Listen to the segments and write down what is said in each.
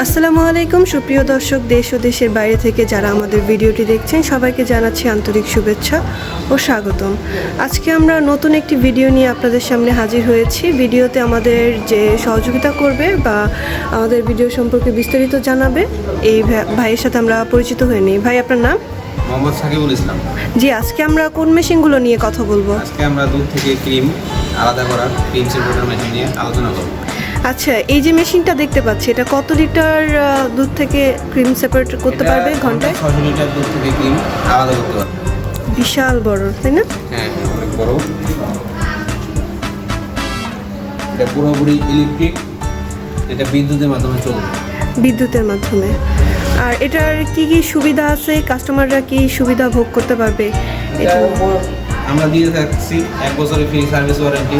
আসসালামু আলাইকুম সুপ্রিয় দর্শক দেশ ও দেশের বাইরে থেকে যারা আমাদের ভিডিওটি দেখছেন সবাইকে জানাচ্ছি আন্তরিক শুভেচ্ছা ও স্বাগতম। আজকে আমরা নতুন একটি ভিডিও নিয়ে আপনাদের সামনে হাজির হয়েছি। ভিডিওতে আমাদের যে সহযোগিতা করবে বা আমাদের ভিডিও সম্পর্কে বিস্তারিত জানাবে এই ভাইয়ের সাথে আমরা পরিচিত হয়ে নিই। ভাই আপনার নাম? মোহাম্মদ সাকিবুল ইসলাম। জি আজকে আমরা কোন মেশিনগুলো নিয়ে কথা বলব? আজকে আমরা দুধ থেকে ক্রিম আলাদা করার ক্রিম সেপারেটর মেশিন নিয়ে আলোচনা করব। আচ্ছা এই যে মেশিনটা দেখতে পাচ্ছি এটা কত লিটার দুধ থেকে ক্রিম সেপারেট করতে পারবে ঘন্টায়? ছশো লিটার দুধ থেকে ক্রিম আলাদা করতে পারবে। বিশাল বড় তাই না? হ্যাঁ হ্যাঁ অনেক বড়। এটা পুরোপুরি ইলেকট্রিক এটা বিদ্যুতের মাধ্যমে চলবে। বিদ্যুতের মাধ্যমে। আর এটার কি কি সুবিধা আছে? কাস্টমাররা কি সুবিধা ভোগ করতে পারবে? এটা আমরা দিয়ে থাকছি এক বছরের ফ্রি সার্ভিস ওয়ারেন্টি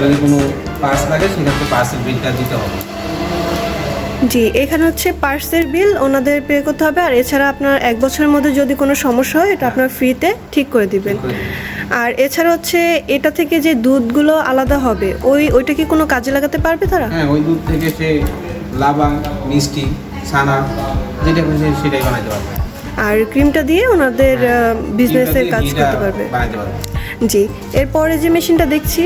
যদি কোনো পার্স লাগে সেক্ষেত্রে পার্সেল বিলটা দিতে হবে। জি এখানে হচ্ছে পার্সের বিল ওনাদের পে করতে হবে। আর এছাড়া আপনার এক বছরের মধ্যে যদি কোনো সমস্যা হয় এটা আপনার ফ্রিতে ঠিক করে দিবেন। আর এছাড়া হচ্ছে এটা থেকে যে দুধগুলো আলাদা হবে ওই ওইটা কি কোনো কাজে লাগাতে পারবে তারা? হ্যাঁ ওই দুধ থেকে সে লাবাং মিষ্টি ছানা যেটা খুশি সেটাই বানাতে পারবে। আর ক্রিমটা দিয়ে ওনাদের বিজনেসের কাজ করতে পারবে। জি এরপরে যে মেশিনটা দেখছি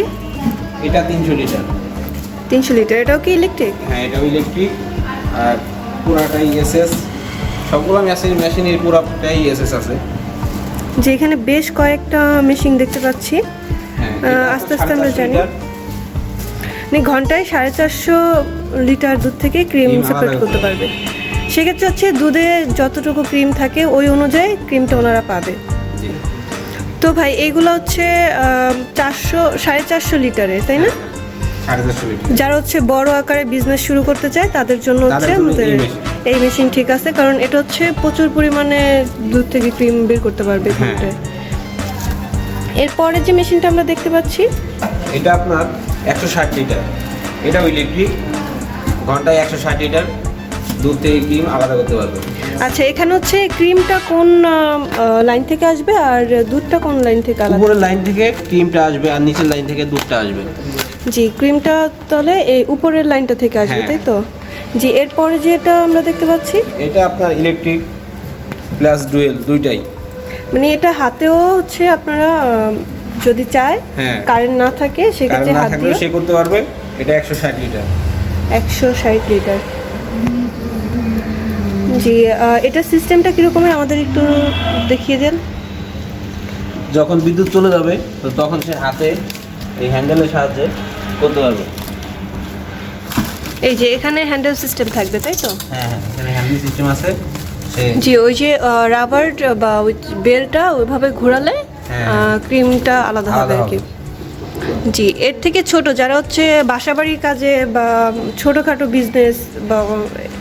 এটা তিনশো লিটার। তিনশো লিটার এটাও কি ইলেকট্রিক হ্যাঁ এটাও ইলেকট্রিক আর পুরাটাই এসএস সবগুলো মেশিন মেশিনের পুরাটাই এসএস আছে। যে এখানে বেশ কয়েকটা মেশিন দেখতে পাচ্ছি। হ্যাঁ আস্তে আস্তে আমরা জানি। মানে ঘন্টায় সাড়ে চারশো লিটার দুধ থেকে ক্রিম সেপারেট করতে পারবে। সেক্ষেত্রে হচ্ছে দুধে যতটুকু ক্রিম থাকে ওই অনুযায়ী ক্রিমটা ওনারা পাবে। তো ভাই এগুলো হচ্ছে চারশো সাড়ে চারশো লিটারের তাই না? লিটার। যারা হচ্ছে বড় আকারে বিজনেস শুরু করতে চায় তাদের জন্য হচ্ছে আমাদের এই মেশিন ঠিক আছে কারণ এটা হচ্ছে প্রচুর পরিমাণে দুধ থেকে ক্রিম বের করতে পারবে হ্যাঁ। এরপরে যে মেশিনটা আমরা দেখতে পাচ্ছি এটা আপনার একশো ষাট লিটার। এটাও ইলেকট্রিক ঘন্টায় একশো ষাট লিটার। দুধ থেকে ক্রিম আলাদা করতে পারবে। আচ্ছা এখানে হচ্ছে ক্রিমটা কোন লাইন থেকে আসবে আর দুধটা কোন লাইন থেকে আলাদা? উপরের লাইন থেকে ক্রিমটা আসবে আর নিচের লাইন থেকে দুধটা আসবে। জি ক্রিমটা তাহলে এই উপরের লাইনটা থেকে আসবে হ্যাঁ। তাই তো? জি এরপরে যেটা আমরা দেখতে পাচ্ছি? এটা আপনার ইলেকট্রিক প্লাস ডুয়েল দুইটাই। মানে এটা হাতেও হচ্ছে আপনারা যদি চায় হ্যাঁ। কারেন্ট না থাকে সেক্ষেত্রে না হাত দিয়ে সে করতে পারবে। এটা একশো ষাট লিটার। একশো ষাট লিটার। জি এটা সিস্টেমটা কীরকমের আমাদের একটু দেখিয়ে দেন। যখন বিদ্যুৎ চলে যাবে তো তখন সে হাতে এই হ্যান্ডেলের সাহায্যে করতে পারবে। এই যে এখানে হ্যান্ডেল সিস্টেম থাকবে তাই তো? হ্যাঁ হ্যাঁ এখানে হ্যান্ডেল সিস্টেম আছে। জি ওই যে রাবার বা ওই বেলটা ওইভাবে ঘোরালে হ্যাঁ। ক্রিমটা আলাদা হবে আর কি। জি এর থেকে ছোট যারা হচ্ছে বাসাবাড়ির কাজে বা ছোটোখাটো বিজনেস বা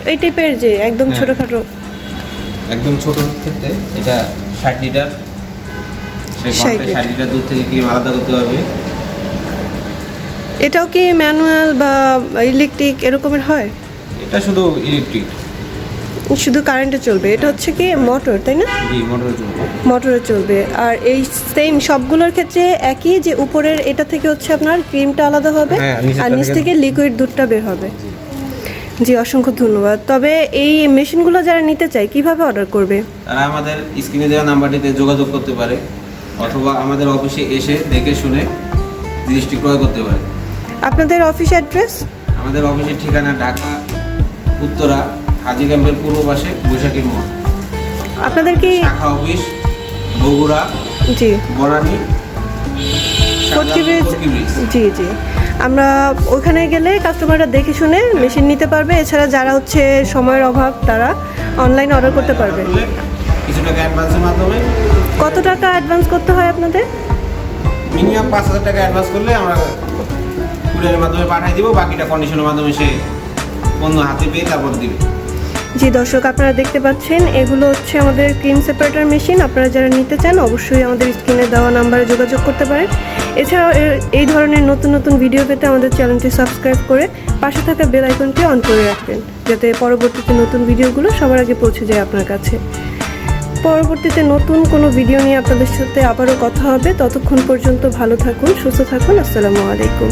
এই টাইপের যে একদম হ্যাঁ। ছোটোখাটো। একদম ছোট ক্ষেত্রে এটা ষাট লিটার। 60 ষাট লিটার। দুধ থেকে ক্রিম আলাদা করতে পারবে এটাও কি ম্যানুয়াল বা ইলেকট্রিক এরকমের হয়? এটা শুধু ইলেকট্রিক। শুধু কারেন্টে চলবে। এটা হচ্ছে কি মোটর তাই না? মোটরে চলবে। আর এই সেম সবগুলোর ক্ষেত্রে একই যে উপরের এটা থেকে হচ্ছে আপনার ক্রিমটা আলাদা হবে হ্যাঁ, আর নিচ থেকে লিকুইড দুধটা বের হবে। জি অসংখ্য ধন্যবাদ। তবে এই মেশিনগুলো যারা নিতে চায় কীভাবে অর্ডার করবে? তারা আমাদের স্ক্রিনে দেওয়া নাম্বারটিতে যোগাযোগ করতে পারে অথবা আমাদের অফিসে এসে দেখে শুনে জিনিসটি ক্রয় করতে পারে। আপনাদের অফিস অ্যাড্রেস? আমাদের অফিসের ঠিকানা ঢাকা উত্তরা হাজি ক্যাম্পের পূর্ব পাশে বৈশাখী মোড়। আপনাদের কি শাখা অফিস বগুড়া জি। বনানী জি জি। আমরা ওইখানে গেলে কাস্টমাররা দেখে শুনে মেশিন নিতে পারবে। এছাড়া যারা হচ্ছে সময়ের অভাব তারা অনলাইন অর্ডার করতে পারবে। কিছু টাকা অ্যাডভান্সের মাধ্যমে? কত টাকা অ্যাডভান্স করতে হয় আপনাদের? মিনিমাম পাঁচ হাজার টাকা অ্যাডভান্স করলে আমরা কুরিয়ারের মাধ্যমে পাঠিয়ে দিব বাকিটা কন্ডিশনের মাধ্যমে সে অন্য হাতে পেয়ে তারপর দিবে। জি দর্শক আপনারা দেখতে পাচ্ছেন, এগুলো হচ্ছে আমাদের ক্রিম সেপারেটর মেশিন। আপনারা যারা নিতে চান, অবশ্যই আমাদের স্ক্রিনে দেওয়া নাম্বারে যোগাযোগ করতে পারেন। এছাড়াও এই ধরনের নতুন নতুন ভিডিও পেতে আমাদের চ্যানেলটি সাবস্ক্রাইব করে পাশে থাকা বেল আইকনটি অন করে রাখবেন, যাতে পরবর্তীতে নতুন ভিডিওগুলো সবার আগে পৌঁছে যায় আপনার কাছে। পরবর্তীতে নতুন কোনো ভিডিও নিয়ে আপনাদের সাথে আবারও কথা হবে। ততক্ষণ পর্যন্ত ভালো থাকুন, সুস্থ থাকুন। আসসালামু আলাইকুম।